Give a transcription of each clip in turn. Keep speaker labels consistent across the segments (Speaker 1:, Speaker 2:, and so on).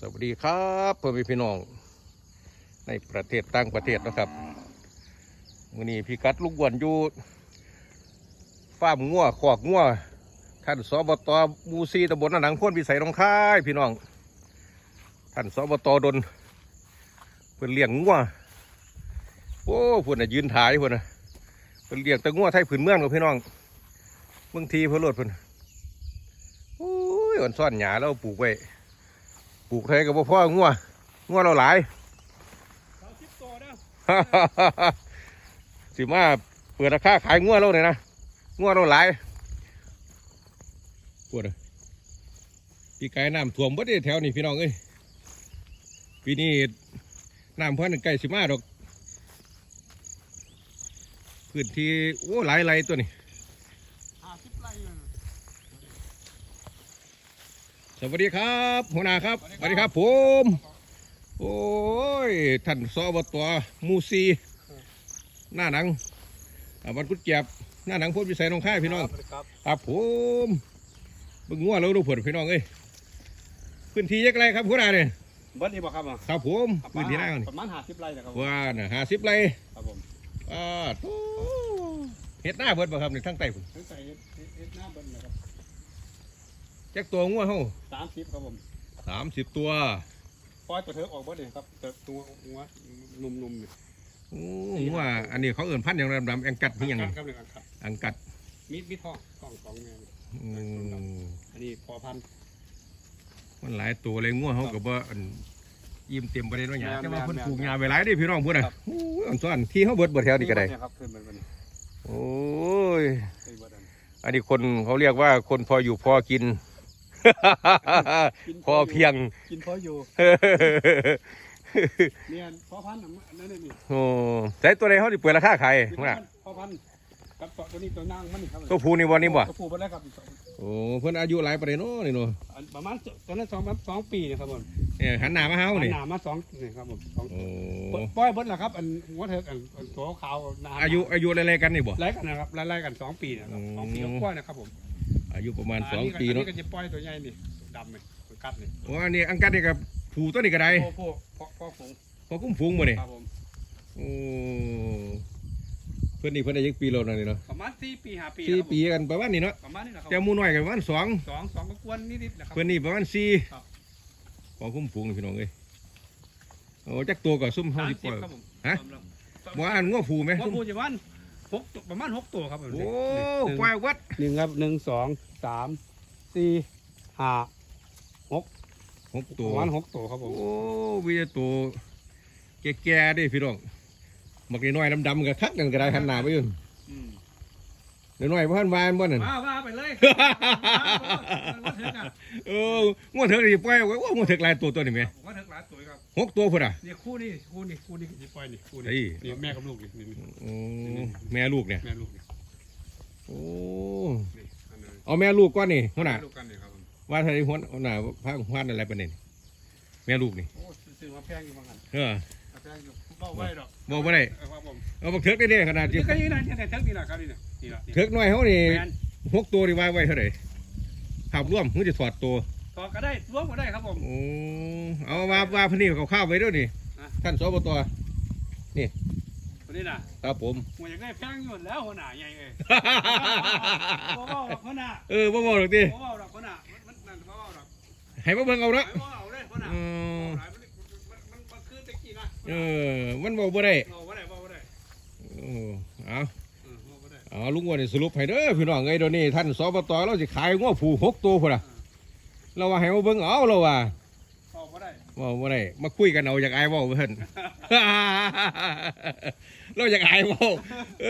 Speaker 1: สวัสดีครับพ่อแม่พี่น้อง ในประเทศต่างประเทศนะครับมื่อนี้พี่กัดลูกวนอยู่ฟาร์มงัวขอกงัวท่านสบตหมูซีตำบลหนังพ้นพิสัยหนองค่ายพี่น้อง ท่านสบตดนเพิ่นเลี้ยงงัวโอ้พ่นน่ะยืนถ่ายพ่นน่ะเพิ่นเลี้ยงแต่งัวไทยผืนเมืองกับพี่น้องบางทีเพิ่นโลดเพิ่นโอ้ยอ่อนซ่อนหญ้าแล้วปลูกไว้ ปลูกไทยกับพ่องัวงัวเราหลาย
Speaker 2: สามสิบตัวนะ
Speaker 1: สิมาเปิดราคาขายงัวเราเนี่ยนะงัวเราหลายปวดอะปีกายน้ำท่วมบ่ได้แถวนี้พี่น้องเอ้ยปีนี้น้ำเพิ่นใกล้สิมาดอกพื้นที่โอ้หลายไรตัวนี้
Speaker 2: ห้าสิบไร่อยู่นะ
Speaker 1: สวัสดีครับหัวหน้าครับสวัสดีครับ ผม โอ้ยท่านสอบตหมูซีหน้าหนังอ่าวันกุดเจ็บหน้าหนังพ้นวิสัยหน้องค่ายพี่น้อง
Speaker 2: ครับ
Speaker 1: ครับผมเบิ่งงัวเราดูผลพี่น้องเอ้ยพื้นที่ยักไรครับหัวหน้าเนี่ย
Speaker 2: เบิร์ดนี่บอกครับอะ
Speaker 1: ครับผมพื้นที่หน้านี่
Speaker 2: ประมาณห้าสิบไร่นะครับ
Speaker 1: ว่าน่ะห้าสิบไร
Speaker 2: ครับผม
Speaker 1: อ่าโถ่เฮ็ดหน้าเบิดบ่ครับในทั้งใต้พุ่น
Speaker 2: ทั้งใส่เอ็ดเอ็ดเอ็ดหน้าเบิร์ดนะครับ
Speaker 1: จักตัวงัวเฮา
Speaker 2: สามสิบครับผม
Speaker 1: สามสิบตัว
Speaker 2: ปล่อยตัวเธอออกเบิร์ดเลยครับตัวตัวหัวนุ่มๆเนี่ย
Speaker 1: โอ้งัวอันนี้เขาเอิ่นพันธุ์อย่างดำๆแองกัดพี่ยัง
Speaker 2: ครับเลยครับ
Speaker 1: อังกัด
Speaker 2: มีดมีดทองทองสองแมว
Speaker 1: อืม
Speaker 2: อันนี้พอพันธุ์
Speaker 1: มันหลายตัวเลยงัวเขากับว่าอันยิ้มเต็มประเด็นว่าหยา
Speaker 2: แม่น
Speaker 1: แต่ว่าเพิ่น
Speaker 2: แม่น
Speaker 1: ปลูกหญ้าไว้หลายเด้พี่น้องพุ่นน่ะ
Speaker 2: ครับ
Speaker 1: โอ้ยอ่อนซ้อนที่เขาเบิดบ่แถวนี้ก็ได้
Speaker 2: เนี่ยครับขึ้นเป็นเป็น
Speaker 1: โอ้ย
Speaker 2: ไอ้เบิร์ดอัน
Speaker 1: อันนี้คนเขาเรียกว่าคนพออยู่พอกิน
Speaker 2: กิน
Speaker 1: พอเพียง
Speaker 2: กินพออยู่เนี่ยพอพันธุ์อันนั่นนี่
Speaker 1: โอ้ใส่ตัวใดเขาสิเปิดราคาขาย
Speaker 2: นี่
Speaker 1: พุ่นน่ะ
Speaker 2: พอพันธุ์กับตัวตัวนี้ตัวนางมันนี่ครับ
Speaker 1: ตัวผู้นี่บ่นี่บ่
Speaker 2: ตัวผู้ไปแล้วครับ
Speaker 1: โอ้เพิ่นอายุหลายประเด็นเนาะนี่เนาะ
Speaker 2: อันประมาณตอนนั้นสองสองปีนะครับผม
Speaker 1: เนี่ยหันหน้ามาเฮานี่
Speaker 2: หนามาสองนี่ครับผมสอง
Speaker 1: โอ้
Speaker 2: ป้อยเบิดแหละครับอันหัวเถิกอันอันตัวขาวหนา
Speaker 1: อายุอายุอะไรๆกันนี่บ่
Speaker 2: ไล่กันนะครับไล่ๆกันสองปีนะครับ
Speaker 1: อืม
Speaker 2: สองปีก็ป้อยนะครับผม
Speaker 1: อายุประมาณสอง
Speaker 2: ก็
Speaker 1: ปีเนาะ
Speaker 2: ก็จะป้อยตัวใหญ่นี่ดำนี่ตัวกัดนี่
Speaker 1: โอ้อันนี้อังกัดนี่กับผู้ตัวนี้ก็ได้
Speaker 2: พ่อพ่อพ่อพ่อผม
Speaker 1: พอคุ้มฟูงบ่นี่
Speaker 2: ครับผม
Speaker 1: โอ้เพิ่นนี่เพิ่นได้ยักปีแล้วนะนี่เนาะ
Speaker 2: ประมาณสี่ปีห้าปี
Speaker 1: สี่
Speaker 2: นะครับผม
Speaker 1: ปีกันประมาณนี้เนาะ
Speaker 2: ประมาณนี้แหละครับ
Speaker 1: แต่หมูน้อยกันประมาณสอง
Speaker 2: สองสองก็กวนนิดๆนะครับ
Speaker 1: เพิ่นนี่ประมาณสี่
Speaker 2: ครับ
Speaker 1: พอคุ้มฟูงนี่พี่น้องเอ้ยโอ้จักตัวก็ซุ่มเฮา
Speaker 2: สาม
Speaker 1: สิป
Speaker 2: สิบ
Speaker 1: ล่อย
Speaker 2: ครับผม
Speaker 1: ฮะบ่อันงัวผูไหม
Speaker 2: ว่า
Speaker 1: ซุ่ม
Speaker 2: พูดจะวันหกตัวประมาณหกตัวครับผม
Speaker 1: โอ้
Speaker 2: หนึ่ง
Speaker 1: ปล่อยวัด
Speaker 2: หนึ่งครับหนึ่งสอง สามสี่ห้า
Speaker 1: หก
Speaker 2: ป
Speaker 1: ตัว
Speaker 2: ระมาณหกตัวครับผม
Speaker 1: โอ้มีแต่ตัวแก่ๆเด้พี่น้องบักน้อยๆดำๆก็คักกันก็ได้หันหน้าไปอยู่
Speaker 2: อืม
Speaker 1: น้อยๆบ่ทันวานบ่นั่น
Speaker 2: ว่าว่าไปเลยว่าเถอะอะ
Speaker 1: เอองัวเถิกนี่ปล่อยไว้โอ้งัวเถิกหลายตัวตัวนี่แม่
Speaker 2: ว่าเถอะหลายตัวครับ
Speaker 1: หกตัวพุ่นอะ
Speaker 2: นี่คู่นี่คู่นี่คู่นี่ที่ปล่อยนี่คู่
Speaker 1: เฮ้
Speaker 2: นี่
Speaker 1: ย
Speaker 2: นี่แม่กับลูกนี่นี่นี่
Speaker 1: โอ้แม่ลูกเนี่ย
Speaker 2: แม่ลูกนี่
Speaker 1: โอ้
Speaker 2: นี่อันนั้น
Speaker 1: เอาแม่ลูกก่อนนี่หัวหน้า
Speaker 2: แม่ลูกกันนี่ครับผม
Speaker 1: ว่าทะเลหัวหัวหน้าพาหัวอะไรประเด็นแม่ลูกนี่
Speaker 2: โอ้ซื้อมาแพงอยู่บางอัน
Speaker 1: เออ
Speaker 2: มาแพงอยู่เบ้าไว้ดอก
Speaker 1: บอกบ่ได้
Speaker 2: เออครับผม
Speaker 1: เอาบักเถิกได้เด้ขนาดที่
Speaker 2: นี่ก็นี่นะนี่แต่เทิงนี่แหละครับนี่นะนี่ละนี่
Speaker 1: เถิกน้อยเขานี่
Speaker 2: แมน
Speaker 1: หกตัวนี่ไว้ไว้เท่าไหร่ภาพร่วมมึงจะถอดตัว
Speaker 2: ต่อก็ได้รวมก็ได้ครับผม
Speaker 1: โอ้เอาว่าว่าพนี่เขาข้าวไว้ด้วยนี่
Speaker 2: ฮะ
Speaker 1: ท่านสบต
Speaker 2: คนนี้นะครับ
Speaker 1: ผม
Speaker 2: มันอยากได้แพงอยู่แล้วหัวหน้าใหญ่เอ้ยบ่เว้าดอกหัวหน้า
Speaker 1: เออบ่บอกหรอกดิ
Speaker 2: บ่เว้าดอกหัวหน้ามันมันนั่นบ่เว้าดอก
Speaker 1: ให้มาเบิ่งเอา
Speaker 2: ไอ้
Speaker 1: เนาะ
Speaker 2: บ่เอาเลยหัวหน้า
Speaker 1: อืม
Speaker 2: บ่เอาเลยมันมันมันคือตะกี้นะ
Speaker 1: เออ มันบอกบ่ได้
Speaker 2: เอาบ่ได้บ่บ่ได้
Speaker 1: เออเอา
Speaker 2: เออบ่บ่ได้
Speaker 1: เอาลุงอ้วนนี่สรุปให้เด้อพี่น้องเอ้ยเดี๋ยวนี้ท่านสบตเราสิขายงัวผูหกตัวพุ่นน่ะเราว่าให้มาเบิ่งเอาเราว่า
Speaker 2: เอาบ่ได้
Speaker 1: เว่าบ่ได้มาคุยกันเอาอยากอายเว่าเพิ่น เราอยากอายเว่าเอ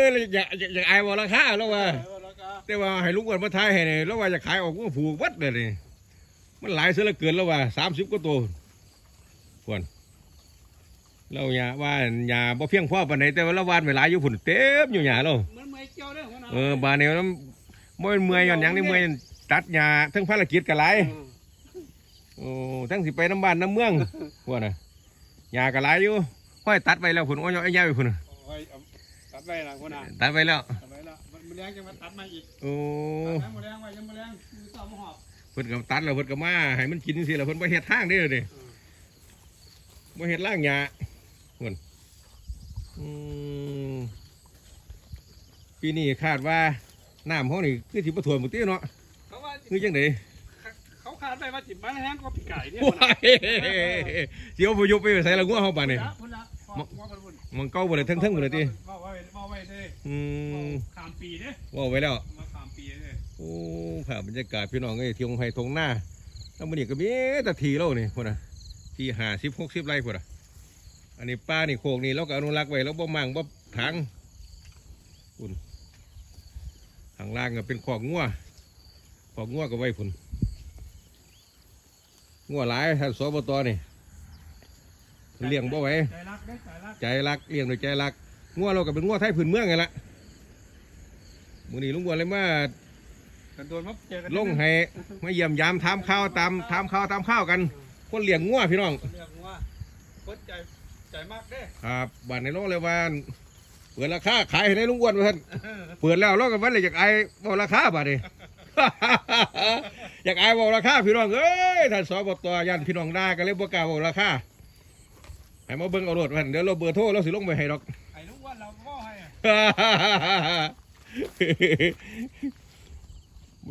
Speaker 1: อเราอยากอยากอยากอายเว่าราคาเราว่า
Speaker 2: เออแล้วก็
Speaker 1: แต่ว่าให้ลุงอ้วนมาทายให้นี่เราว่าจะขายออกงัวผูวัดเลยนี่มันหลายเสียเหลือเกินแล้วว่าสามสิบกว่าตัวควรเราอย่าว่าอย่าบ่เพียงพอปานใดแต่ว่าเราวานไว้หลายอยู่พุ่นเต็มอยู่หญ้าเรา
Speaker 2: เหมือนไม้เกี่ยวเด้อหัวหน้า
Speaker 1: เออบาดนี้มันบ่เป็นเมื่อยย้อนหยังนี่เมื่อยตัดหญ้าทั้งภารกิจก็หลาย
Speaker 2: เออ
Speaker 1: โอ้ทั้งสิไปน้ำบ้านน้ำเมืองพวกน่ะยากระไรอยู่ห้อยตัดไปแล้วผุนโอ้ยไอ้ยาไปผุน
Speaker 2: โอ้ยเอาตัดไปละหัวหน้า
Speaker 1: ตัดไปแล้ว
Speaker 2: ตัดไปละมันมันแรงจะมาตัดมาอีก
Speaker 1: โอ้
Speaker 2: ตัดมาแรงไว้ยังมาแรงมือต่อมาหอบ
Speaker 1: พิ่นก็ตัดแล้วเพิ่นก็มาให้มันกินสิแล้วเพิ่นบ่เฮ็ดทางเด้อนี่บ่เฮ็ดล่างหญ้าเพิ่นอืมปีนี้คาดว่าน้ำเฮานี่คือสิบ่ท่วมบ่ติเนาะ
Speaker 2: เขาว่า
Speaker 1: คือจังได
Speaker 2: เขาคา ดไปว่าจิบมันแห้งก็ปีไก่เนี่ย
Speaker 1: โอ้ยสิเอาพยุบไปใส่ละงัวเฮาบาดนี่
Speaker 2: พุ่นละพุ่นละพุ่น
Speaker 1: มันเก่าบ่ได้เทั้งๆบ่ได้ติ
Speaker 2: ว่าไว้ว่าไว้เลย
Speaker 1: อืม
Speaker 2: ขามปีเนี่ย
Speaker 1: ว่าไว้แล้ว
Speaker 2: มาขามปีเลย
Speaker 1: โอ้ภาพบรรยากาศพี่น้องเอ้ยที่องไห้ทงหน้าแล้วมันนี่ก็มีแต่ทีแล้วนี่พุ่นน่ะทีหาสิบหกสิบไร่พุ่นน่ะอันนี้ป้านี่โคกนี่เราก็อนุรักษ์ไว้แล้วบ่มั่งบ่ถังพุ่นข้างล่างก็เป็นขอกงัวขอกงัวก็ไว้พุ่น งัวหลายท่านสบตนี่เลี้ยงบ่ไหว
Speaker 2: ใจรักได้ใจรัก
Speaker 1: ใจรักเลี้ยงโดวยใจรักงัวเราก็เป็นงัวไทยพื้นเมืองไงละมื้อนี้ลุงบัวเลยมา
Speaker 2: กันโดนมาเจอกัน
Speaker 1: ลงให้มาเยี่ยมยามถามข่าวตามถามข่าวตามข้าวกัน คนเลี้ยงงัวพี่น้อง
Speaker 2: เรียกว่าเปิดใจใจมากเด้
Speaker 1: ครับบ้านในโลกเลยว่าเปิดราคาขายให้ในลุงอ้วนเพิ่นเปิดแล้วเราก็วันเลยอยากไอ้บอกราคาบาดนี้ อยากไอ้บอกราคาพี่น้องเอ้ยท่านสบตยันพี่น้องได่ากันเลยบ่กล้าบอกราคาให้มาเบิ่งเอารถเพิ่นเดี๋ยวเราเบอร์โทรเราสิลงไปให้ดอก
Speaker 2: ไอ้ลุงว่าเราก็ให้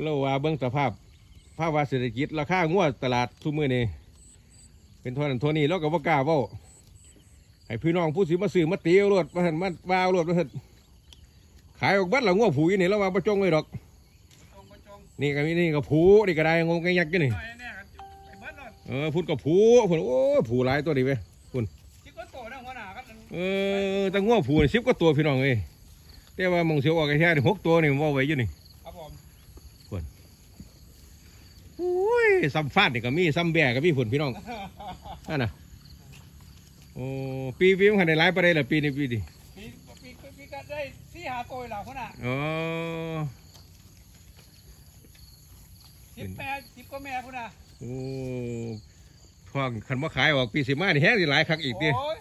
Speaker 1: เราว่าเบิ่งสภาพภาวะเศรษฐกิจราคางวดตลาดทุกมื้อนี้เป็นท่านั้นเท่านี้เราก็บ่กล้าเว้าให้พี่น้องผู้สิมาซื้อมาตีเอารถมาหันมาว่าเอารถมาหันขายออกบัดละงวผูอีนี่เราว่าบ่จงเลยดอก นี่ก็มีนี่ก็ผูนี่ก็ได้งงงักอยู่นี่
Speaker 2: น้อยแน่กันไอ้เบิร์ดรอด
Speaker 1: เออพุ่นก็ผูพุ่นโอ้ยผูหลายตัวดิเว้ย
Speaker 2: ที่ก็โตนะหัวหน้ากัน
Speaker 1: เออแต่งวผูนี่10กว่าตัวพี่น้องเอ้ยแต่ว่าหมองเสียวออกแค่นี่หกตัวนี่เว้าไว้อยู่นี่
Speaker 2: ครับผม
Speaker 1: โอ้ยซ้ำฟาดนี่ก็มีซ้ำแบกก็มีผลพี่น้องนั่นน่ะโอ้ปีปีมันได้หลายประเด็นละปีนี้ปีนี้
Speaker 2: ปีปีปีก็ได้ที่หาโตยเหล่าหัวหน้า
Speaker 1: อ๋อ
Speaker 2: สิบแปดสิบก็แม่พุ่นน่ะ
Speaker 1: โอ้ทองคันมาขายออกปีสิมานี่แห้งสิหลายครั้งอีกดิ
Speaker 2: โอ้ย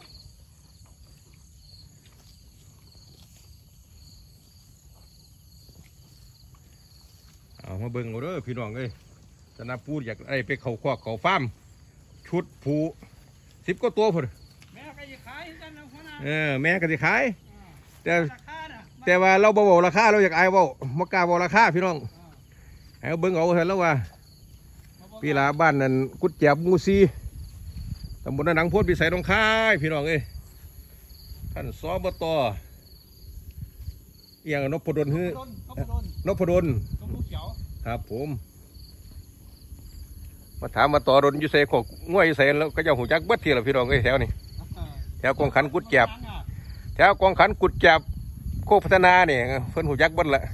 Speaker 1: เอามาเบิ่งเอาเด้อพี่น้องเอ้ยจะนับพูดอยากไอ้ไปเขาคอกเขาฟาร์มชุดผูสิบก็ตัวพุ่น
Speaker 2: แม่ก็จะขายให้กันนะหัวหน้า
Speaker 1: เออแม่ก็สิขาย แต่
Speaker 2: ราคาน่ะ
Speaker 1: แต่ว่าเราบ่บอกราคาเราอยากอายเว้าบ่กล้าบอกราคาพี่น้องให้ เอาเบิ่งเอาเถอะแล้วว่าพี่ลาบ้านนั่นกุดแจบหมูซีตำบลนาหนังโพดพิสัยตรงค่ายพี่น้องเอ้ยท่านสอบตเอียงนพดลฮือ
Speaker 2: โดนเขาโดน
Speaker 1: นพดล
Speaker 2: ต้องลูกเขียว
Speaker 1: ครับผมมาถามมาต่อดนอยู่ใส่ขอกง่วยอยู่ใส่แล้วก็จะหูจักเบิดทีละพี่น้องเอ้ยแถวนี้แถวกองขันกุดแจบแถวกองขันกุดแจบโคกพัฒนาเนี่ยเพิ่นหูจักเบิดละ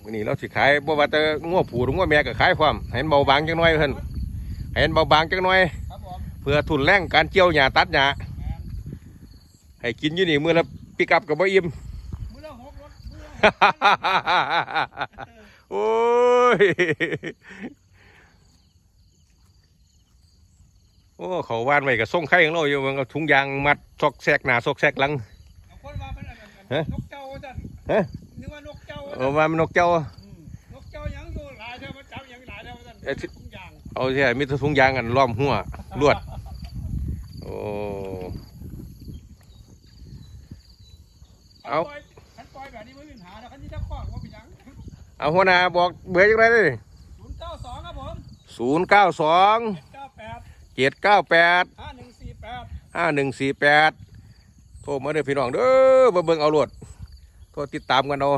Speaker 1: มื้อ นี้เราสิขายบ่ว่าแต่ง้อผูหรือง้อแม่ก็ขายความให้มันเบาบางจังน้อยเพิ่นให้มันเบาบางจังน้อย
Speaker 2: ครับผม
Speaker 1: เพื่อทุนแรงการเจียวหญ้าตัดหญ้า
Speaker 2: แมน
Speaker 1: ให้กินอยู่นี่มื้อละปิกับกับบ่อิ่ม
Speaker 2: มือละหกรถมือละหก
Speaker 1: โอ้ยโอ้เขาวานไว้กับส่งไข่ของเราอยู่มันเอาถุงยางมัดซอกแซกหน้าซอกแซกหลัง
Speaker 2: เอาคนว่าเป็นอะไรกัน
Speaker 1: ฮะ
Speaker 2: นก เจ้าจัน
Speaker 1: ฮะ
Speaker 2: นึกว่านกเจ้า
Speaker 1: เออว่ามันนกเจ้า
Speaker 2: อืมนกเจ้ายังอยู่หลายเท่ามันจับยังหลายเท่าจัน
Speaker 1: เอ้ยที่
Speaker 2: ทุกอย่าง
Speaker 1: เอาใช่มีแต่ถุงยางกันล้อมหัวลวด โอ้ เอา
Speaker 2: ขันปล่อยแบบนี้ไม่มีปัญหานะขันที่ถ้าคว้างว่าเป็นหยัง
Speaker 1: เอาหัวหน้าบอกเบอร์จังไรเลย
Speaker 2: ศูนย์เก้าสองครับผม
Speaker 1: ศูนย์เก้าสอง
Speaker 2: เก้าแปด
Speaker 1: เจ็ดเก้าแปด
Speaker 2: ห้าหนึ่งสี่แปด
Speaker 1: ห้าหนึ่งสี่แปดโทรมาเด้อพี่น้องเด้อมาเบิ่งเอารวดโทรติดตามกันเอา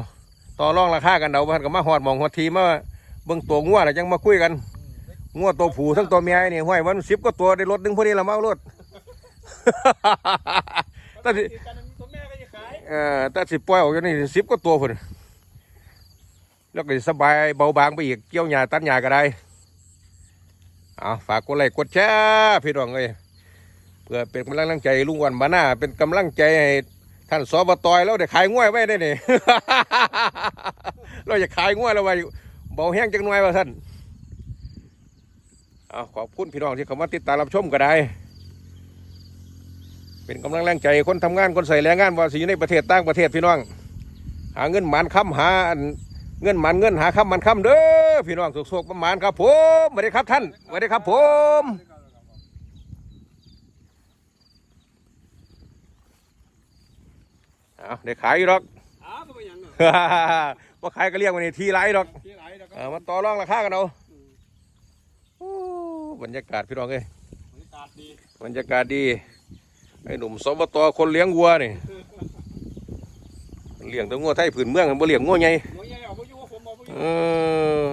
Speaker 1: ต่อรองราคากันเอาพันกับมาหอดหมองหอดทีมาเบิ่งตัวงัวแล้วจังมาคุยกันงัวตัวผู้ทั้งตัวเมียนี่ห้วยวันสิบก็ตัวได้รถหนึ่งพอดีละมาเอารถแต่สิ
Speaker 2: ติดกันตัวแม่ก็จะขาย
Speaker 1: เอ่อแต่สิปล่อยออกจากนี่สิบก็ตัวพุ่นแล้วก็สิสบายเบาบางไปอีกเกี่ยวหญ้าตัดหญ้าก็ได้เอาฝากกดไลค์กดแชร์พี่น้องเอ้ยเพื่อเป็นกำลังใจให้ลุงวันบานาเป็นกำลังใจให้ ท่านสบตอยแล้วได้ขายง่วยไว้ได้นี่เราจะขายง่วยแล้วไว้เบาแห้งจังหน่อยว่าท่านเอาขอบคุณพี่น้องที่เข้ามาติดตามรับชมก็ได้ เป็นกำลังแรงใจคนทำงานคนใส่แรงงานว่าสิอยู่ในประเทศต่างประเทศพี่น้อง หาเงินหมันค้ำหาเงินหมันเงินหาค้ำมันค้ำเด้อพี่น้องสุกๆประมาณครับผมสวัสดีครับท่านสวัสดีครับผม เอาได้ขายอยู่หรอก
Speaker 2: อ้าวก็ไปยังเนาะ
Speaker 1: ว่าขายก็เรียกวันนี้ทีไรหรอก
Speaker 2: ที่ไหนแล้วก็
Speaker 1: เออมาต่อรองราคากันเอาโอ้บรรยากาศพี่น้องเอ้ย
Speaker 2: บรรยากาศดี
Speaker 1: บรรยากาศดีไอ้หนุ่มสบตคนเลี้ยงวัวนี่เลี้ยงแตัวงัวไทยผืนเมืองบ่เลี้ยงงัวใหญ่
Speaker 2: น้อยใหญ่เอาไปอยู่ว่าผมเอาไปอยู่
Speaker 1: เออ